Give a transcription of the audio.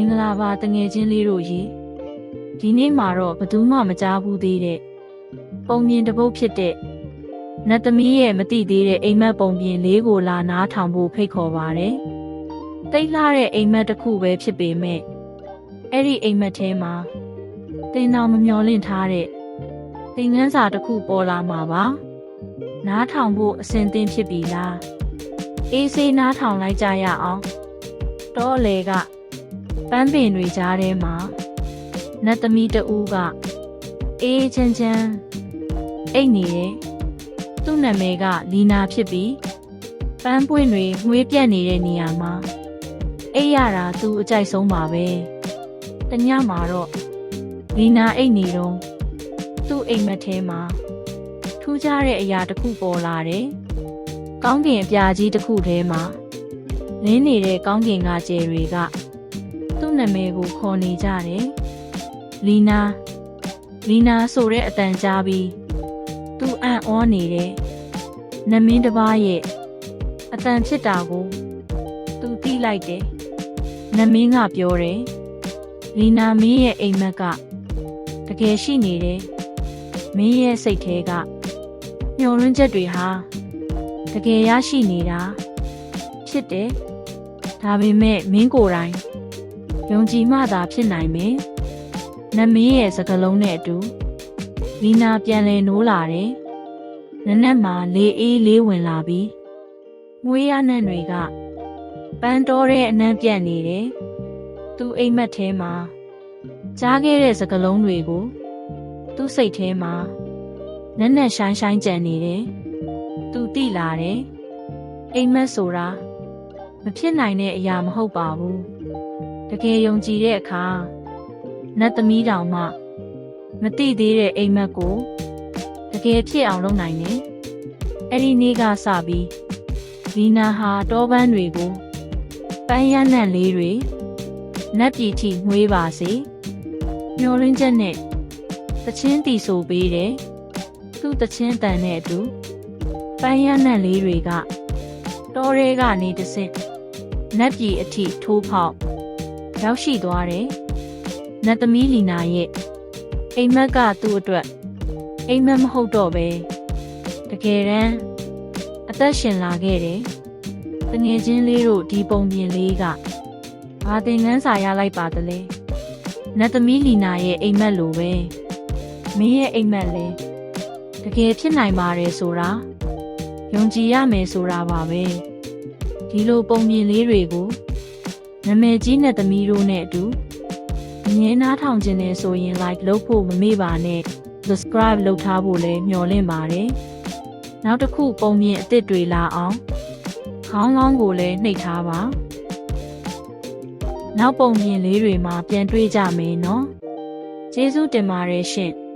င်္ဂလာပါတငယ်ချင်းလေးတို့ရေဒီနေ့မှာတော့ဘယ်သူမှမကြားဘူးသေးတဲ့ပုံပြင်တစ်ပုတ်ဖြစ်တဲ့နတ်သမီးရဲ့မတိသေးတဲ့အိမ်မက်ပုံပြင်လေးကိုလာနားထောင်ဖို့ဖိတ်ခေါ်ပါတယ်တိတ်လှတဲ့အိမ်မက်တစ်ခုပဲဖြစ်ပေမဲ့အဲ့ဒီအိမ်မက်ထဲမှာတင်တော်မမျော်လင့်ထားတဲ့သင်ငန်းစာတစ်ခုပေါ်လာမှာပါနားထောင်ဖို့အစဉ်သင့်ဖြစ်ပြီလားအေးဆေးနားထောင်လိုက်ကြရအောင်တော့လေက ပန်းပင်တွေကြားထဲမှာနတ်သမီးတဦးကအေးချမ်းချမ်းအိတ်နေတယ်သူ့နာမည်ကလီနာဖြစ်ပြီးပန်းပွင့်တွေငွေးပြက်နေတဲ့နေရာမှာအိတ်ရတာသူအကြိုက်ဆုံးပါပဲတညမှာတော့လီနာအိတ်နေတော့သူ့အိမ်မက်ထဲမှာထူးခြားတဲ့အရာတစ်ခုပေါ်လာတယ်ကောင်းကင်အပြာကြီးတစ်ခုထဲမှာလင်းနေတဲ့ကောင်းကင်ကကျယ်တွေက သူ့နာမည်ကိုခေါ်နေကြတယ်။လီနာလီနာဆိုတဲ့အတန်ကြားပြီးသူအံ့ဩနေတယ်။နမင်းတစ်ပါးရဲ့အတန်ဖြစ်တာကိုသူသိလိုက်တယ်။နမင်းကပြောတယ်။လီနာမင်းရဲ့အိမ်မက်ကတကယ်ရှိနေတယ်။မင်းရဲ့စိတ်ထဲကညှော်ရင်းချက်တွေဟာတကယ်ရရှိနေတာဖြစ်တယ်။ဒါပေမဲ့မင်းကိုယ်တိုင် ယုံကြည်မှသာဖြစ်နိုင်မယ်။နမင်းရဲ့စကလုံးနဲ့အတူလီနာပြန်လဲနိုးလာတယ်။နနက်မှာလေအေးလေးဝင်လာပြီးငွေရနံ့တွေကပန်းတော်တဲ့အနံ့ပြတ်နေတယ်။သူ့အိမ်မက်ထဲမှာကြားခဲ့တဲ့စကလုံးတွေကို သူ့စိတ်ထဲမှာနက်နက်ရှိုင်းရှိုင်းကြံနေတယ်။သူတိလာတယ်။အိမ်မက်ဆိုတာမဖြစ်နိုင်တဲ့အရာမဟုတ်ပါဘူး။ တကယ်ယုံကြည်တဲ့အခါနတ်သမီးတောင်မှ မတိသေးတဲ့အိမ်မက်ကိုတကယ်ဖြစ်အောင်လုပ်နိုင်တယ်။အဲ့ဒီနေ့ကစပြီးလီနာဟာတောပန်းတွေကိုပန်းရနံ့လေးတွေနတ်ပြည်ထိငွေးပါစေ။မျောလင်းချက်နဲ့တချင်းတီဆိုပေးတယ်။သူ့တချင်းတန်နဲ့အတူပန်းရနံ့လေးတွေကတောရဲကနေတဆင့်နတ်ပြည်အထိထိုးဖောက် ရောက်ရှိသွားတယ်။နတ်သမီးလီနာရဲ့အိမ်မက်ကသူ့အတွက်အိမ်မက်မဟုတ်တော့ပဲတကယ်တမ်းအသက်ရှင်လာခဲ့တယ်။တငယ်ချင်းလေးတို့ဒီပုံပြင်လေးကဘာသင်ခန်းစာရလိုက်ပါသလဲ။နတ်သမီးလီနာရဲ့အိမ်မက်လိုပဲမင်းရဲ့အိမ်မက်လဲတကယ်ဖြစ်နိုင်ပါတယ်ဆိုတာယုံကြည်ရမယ်ဆိုတာပါပဲ။ဒီလိုပုံပြင်လေးတွေကို နာမည်ကြီးနဲ့သမီးတို့နဲ့အတူအငင်းနားထောင်ခြင်းနဲ့ဆိုရင် like လုပ်ဖို့မမေ့ပါနဲ့ subscribe လုပ်ထားဖို့လည်းမျှော်လင့်ပါတယ်။နောက်တစ်ခုပုံမြင်အစ်စ်တွေလာအောင်ခေါင်းကောင်းကိုလည်းနှိပ်ထားပါ။နောက်ပုံမြင်လေးတွေမှာပြန်တွေ့ကြမယ်နော်။ကျေးဇူးတင်ပါတယ်ရှင်။